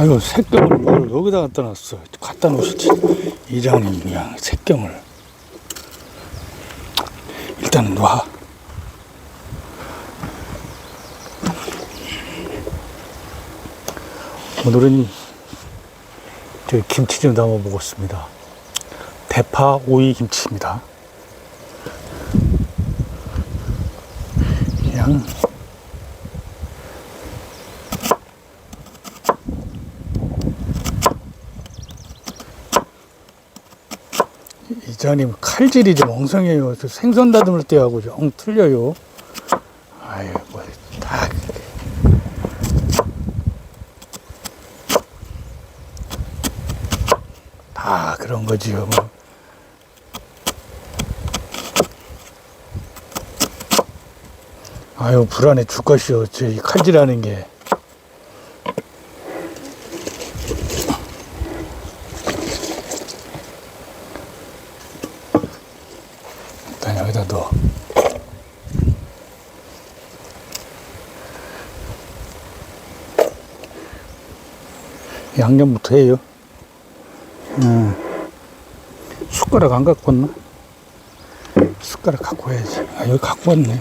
아유 색병을 뭘 여기다 갖다 놨어. 갖다 놓으시지 이장님 그냥 색병을. 일단은 놔. 오늘은 저 김치 좀 담아 보겠습니다. 대파 오이 김치입니다. 그냥 이장님 칼질이 좀 엉성해요. 저 생선 다듬을 때하고 좀 틀려요. 아유, 뭐, 다. 다 그런 거지요, 뭐. 아유, 불안해 죽겠어요. 저이 칼질하는 게. 일단 여기다 넣어. 양념부터 해요. 음. 숟가락 안 갖고 왔나? 숟가락 갖고 와야지. 아, 여기 갖고 왔네.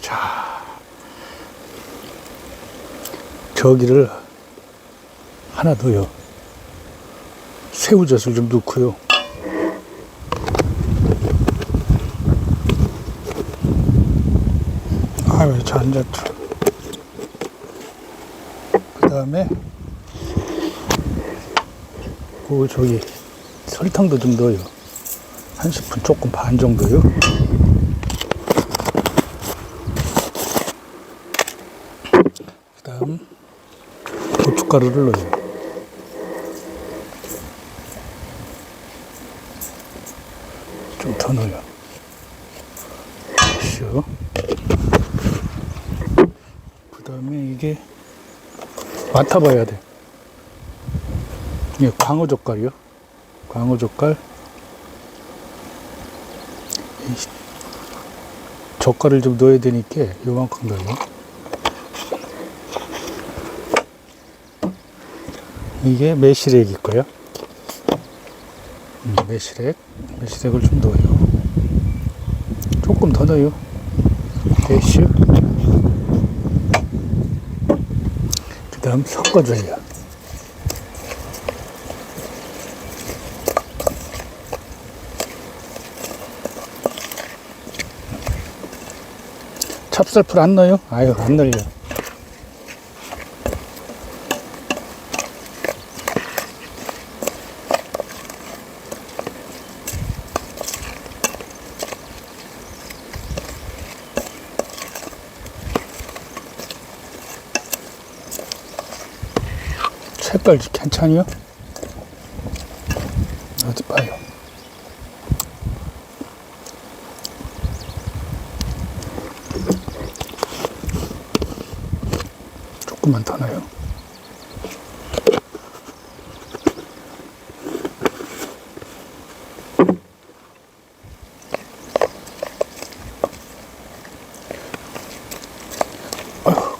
자. 저기를 하나 더요. 새우젓을 좀 넣고요. 잔자투. 그 다음에, 그, 저기, 설탕도 좀 넣어요. 한 스푼 조금 반 정도요. 그 다음, 고춧가루를 넣어요. 좀 더 넣어요. 슉. 그 다음에 이게 맡아봐야 돼. 이게 광어 젓갈이요. 광어 젓갈. 이 젓갈을 좀 넣어야 되니까 요만큼 넣어요. 이게 매실액일 거야. 음, 매실액. 매실액을 좀 넣어요. 조금 더 넣어요. 대슈. 그 다음 섞어줘요. 찹쌀풀 안 넣어요? 아유, 안 넣어요. 색깔 괜찮아요? 어디 봐요. 조금만 더. 아휴,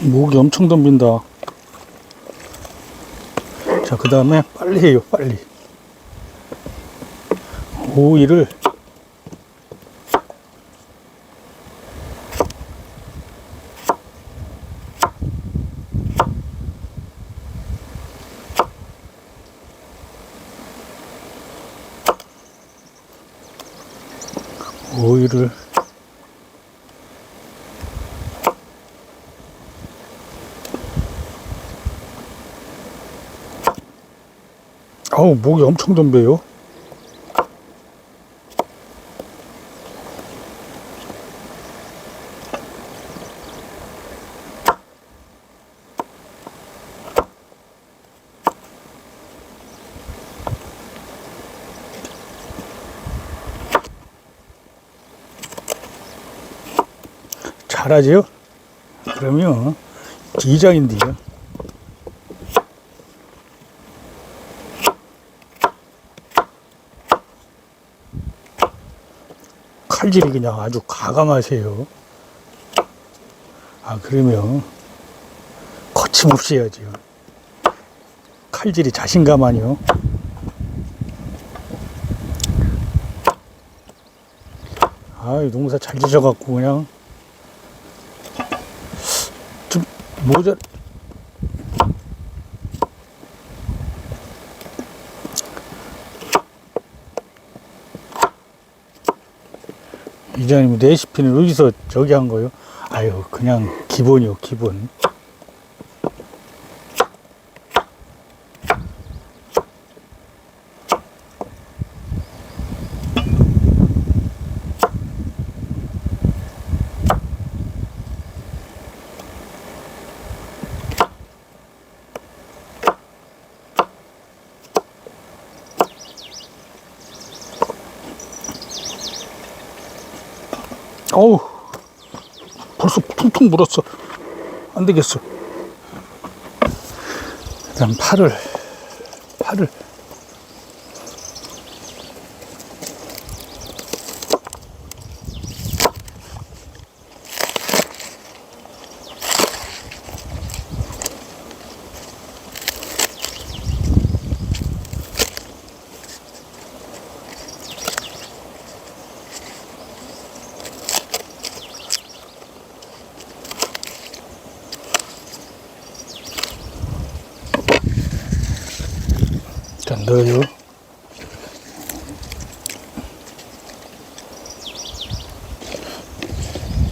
목이 엄청 덤빈다. 자, 그 다음에 빨리 해요, 빨리. 오이를 어우 목이 엄청 덤벼요 잘하죠? 그러면 이장인데요. 칼질이 그냥 아주 가감하세요. 아, 그러면 거침없이 해야죠. 칼질이 자신감하니요. 아, 농사 잘 지셔갖고 그냥 좀 모자 이장님 레시피는 어디서 저기 한 거요? 아유 그냥 기본이요 기본. 어우 퉁퉁 물었어. 안 되겠어. 일단 팔을 팔을 일단 넣어요.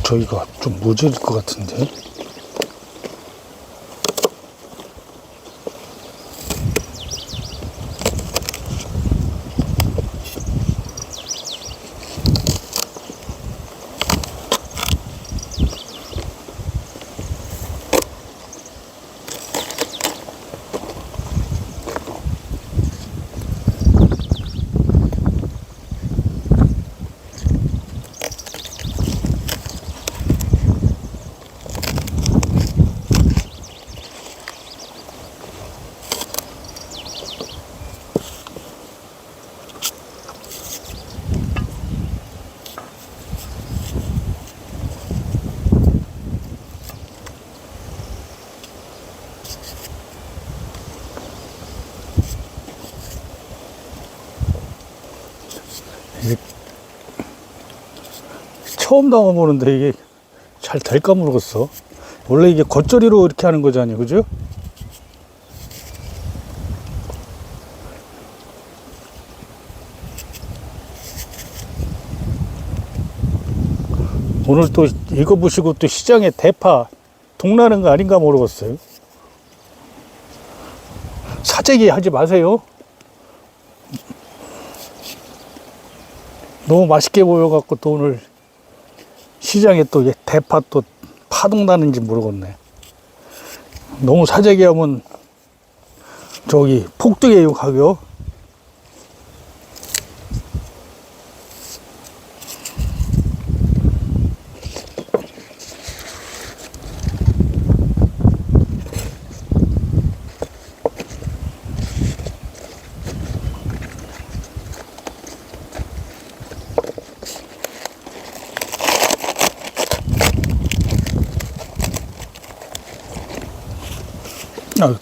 저희가 좀 모자랄 것 같은데 처음 당해보는데 이게 잘 될까 모르겠어. 원래 이게 겉절이로 이렇게 하는 거잖아요, 그죠? 오늘 또 이거 보시고 또 시장에 대파 동나는 거 아닌가 모르겠어요. 사재기 하지 마세요. 너무 맛있게 보여갖고 또 오늘 시장에 또 대파 또 파동 나는지 모르겠네. 너무 사재기 하면 저기 폭등해요 가격. 아,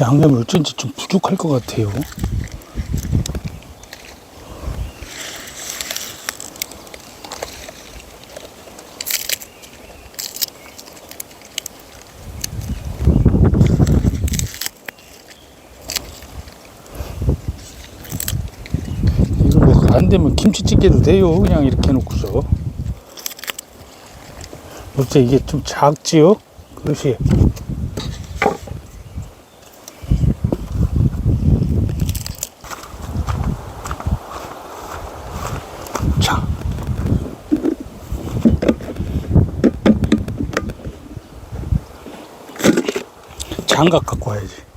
됐다. 양념이 어쩐지 좀 부족할 것 같아요. 뭐안 되면 김치찌개도 돼요. 그냥 이렇게 해놓고서. 어째 이게 좀 작지요? 그릇이. 자. 장갑 갖고 와야지.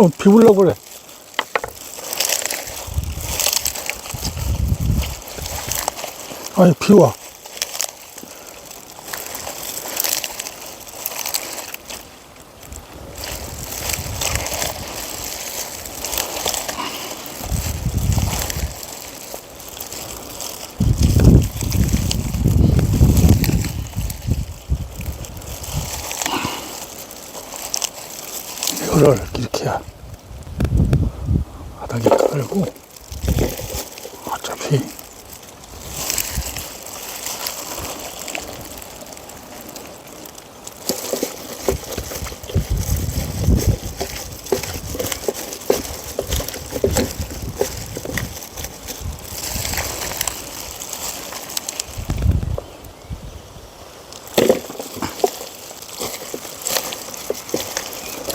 어, 비울라 그래. 아니, 비와. 이거를 이렇게 바닥에 깔고 어차피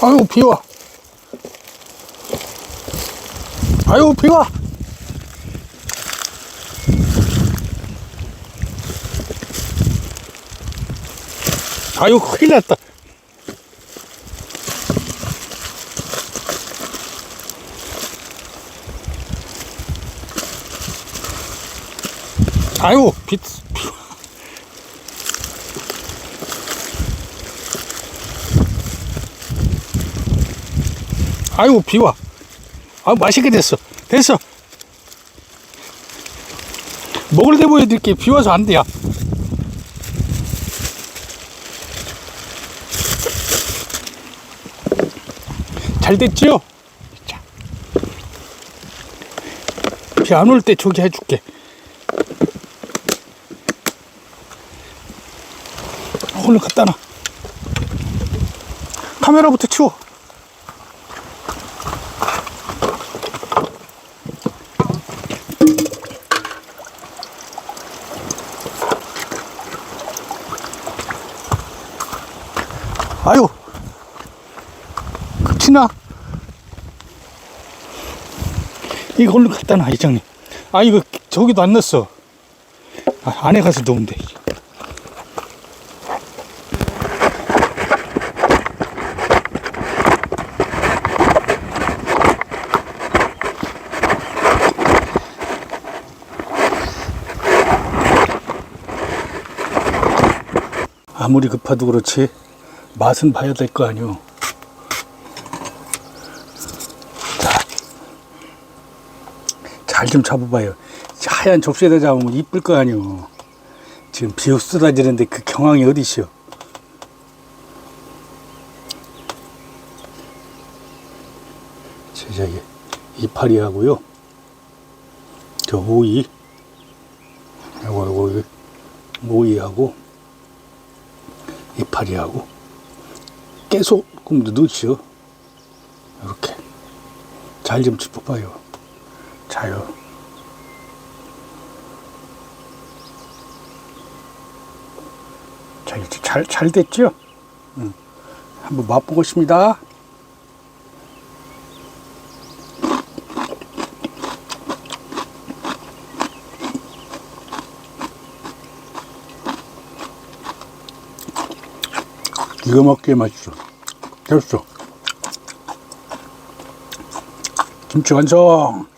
아유 비와. 아유 비와. 아유 큰일 났다. 아유 비, 비 아유 비와. 아 맛있게 됐어. 됐어. 먹을 때 보여드릴게. 비 와서 안 돼요 잘 됐지요? 비 안 올 때 저기 해줄게. 얼른 갖다 놔. 카메라부터 치워 아유 급치나 이거 얼른 갖다 놔 이장님. 아 이거 저기도 안 넣었어. 아, 안에 가서 돼. 아무리 급해도 그렇지 맛은 봐야 될 거 아니오. 잘 좀 잡아봐요. 하얀 접시에다 잡으면 이쁠 거 아니오. 지금 비 쏟아지는데 그 경황이 어디시오? 제작에 이파리 하고요. 저 오이, 요거 요거 오이하고 이파리 하고 깨소금도 넣으시오. 이렇게 잘 좀 짚어봐요. 자요. 자, 이제 잘, 잘 됐죠? 응. 한번 맛보겠습니다. 기가 막히게 맛있어. 됐어. 김치 완성.